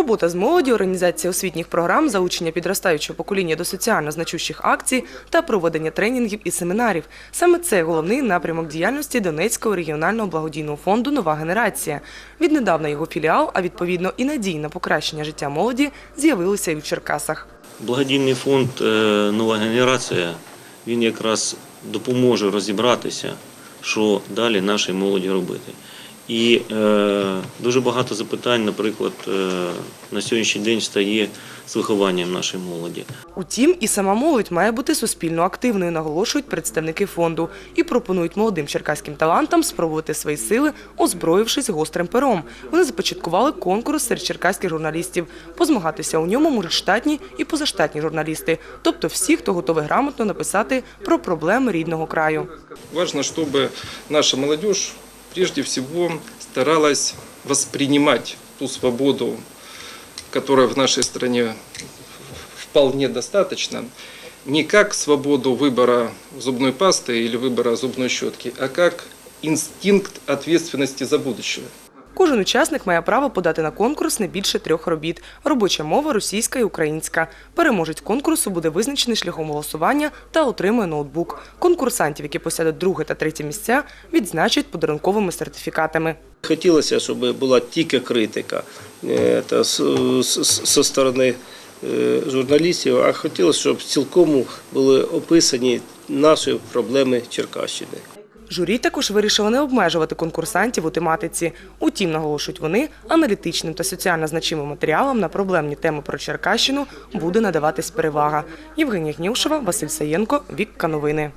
Робота з молоді, організація освітніх програм, залучення підростаючого покоління до соціально значущих акцій та проведення тренінгів і семінарів. Саме це головний напрямок діяльності Донецького регіонального благодійного фонду Нова генерація. Віднедавна його філіал, а відповідно і надій на покращення життя молоді, з'явилися і у Черкасах. Благодійний фонд е, Нова генерація він якраз допоможе розібратися, що далі нашій молоді робити. І е, дуже багато запитань, наприклад, е, на сьогоднішній день стає з вихованням нашої молоді. Утім, і сама молодь має бути суспільно активною, наголошують представники фонду, і пропонують молодим черкаським талантам спробувати свої сили, озброївшись гострим пером. Вони започаткували конкурс серед черкаських журналістів. Позмагатися у ньому можуть штатні і позаштатні журналісти, тобто всі, хто готовий грамотно написати про проблеми рідного краю. Важно, чтобы наша молодежь прежде всего старалась воспринимать ту свободу, которая в нашей стране вполне достаточно, не как свободу выбора зубной пасты или выбора зубной щетки, а как инстинкт ответственности за будущее. Кожен учасник має право подати на конкурс не більше трьох робіт. Робоча мова російська і українська. Переможець конкурсу буде визначений шляхом голосування та отримує ноутбук. Конкурсантів, які посядуть друге та третє місця, відзначать подарунковими сертифікатами. Хотілося, щоб була тільки критика е, та зі сторони е, журналістів, а хотілося, щоб цілком були описані наші проблеми Черкащини. Журі також вирішило не обмежувати конкурсантів у тематиці. Утім, наголошують вони, аналітичним та соціально значимим матеріалам на проблемні теми про Черкащину буде надаватись перевага. Євгенія Гнівшева, Василь Саєнко, Вікка Новини.